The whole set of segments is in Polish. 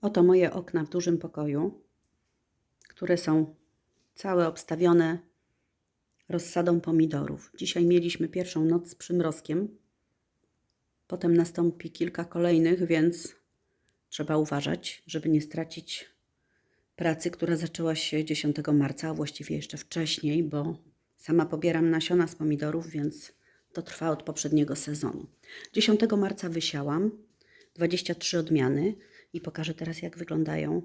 Oto moje okna w dużym pokoju, które są całe obstawione rozsadą pomidorów. Dzisiaj mieliśmy pierwszą noc z przymrozkiem. Potem nastąpi kilka kolejnych, więc trzeba uważać, żeby nie stracić pracy, która zaczęła się 10 marca, a właściwie jeszcze wcześniej, bo sama pobieram nasiona z pomidorów, więc to trwa od poprzedniego sezonu. 10 marca wysiałam 23 odmiany i pokażę teraz, jak wyglądają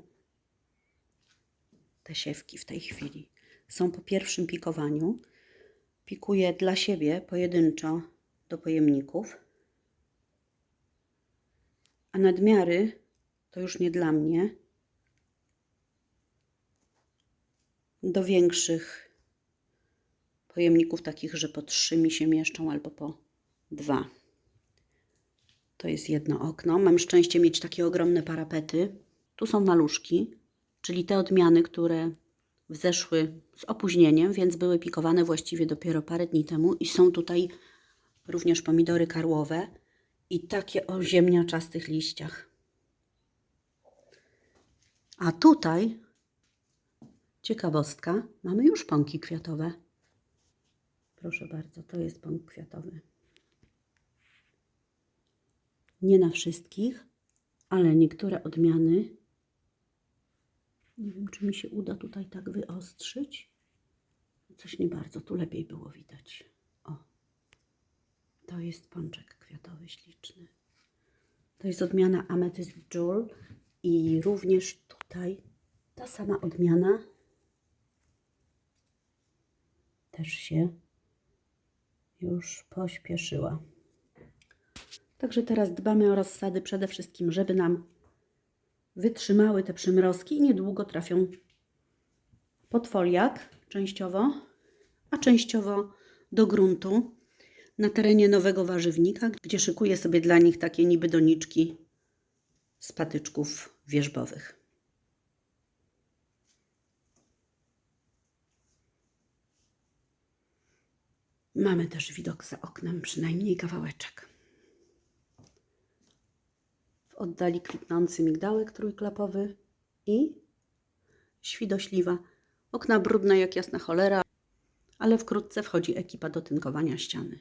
te siewki w tej chwili. Są po pierwszym pikowaniu. Pikuję dla siebie pojedynczo do pojemników, a nadmiary to już nie dla mnie. Do większych pojemników, takich, że po trzy mi się mieszczą albo po dwa. To jest jedno okno. Mam szczęście mieć takie ogromne parapety. Tu są maluszki, czyli te odmiany, które wzeszły z opóźnieniem, więc były pikowane właściwie dopiero parę dni temu. I są tutaj również pomidory karłowe i takie o ziemniaczastych liściach. A tutaj, ciekawostka, mamy już pąki kwiatowe. Proszę bardzo, to jest pąk kwiatowy. Nie na wszystkich, ale niektóre odmiany. Nie wiem, czy mi się uda tutaj tak wyostrzyć. Coś nie bardzo, tu lepiej było widać. O, to jest pączek kwiatowy śliczny. To jest odmiana Amethyst Jewel i również tutaj ta sama odmiana też się już pośpieszyła. Także teraz dbamy o rozsady przede wszystkim, żeby nam wytrzymały te przymrozki i niedługo trafią pod foliak częściowo, a częściowo do gruntu na terenie nowego warzywnika, gdzie szykuję sobie dla nich takie niby doniczki z patyczków wierzbowych. Mamy też widok za oknem, przynajmniej kawałeczek. W oddali kwitnący migdałek trójklapowy i świdośliwa. Okna brudne jak jasna cholera, ale wkrótce wchodzi ekipa do tynkowania ściany.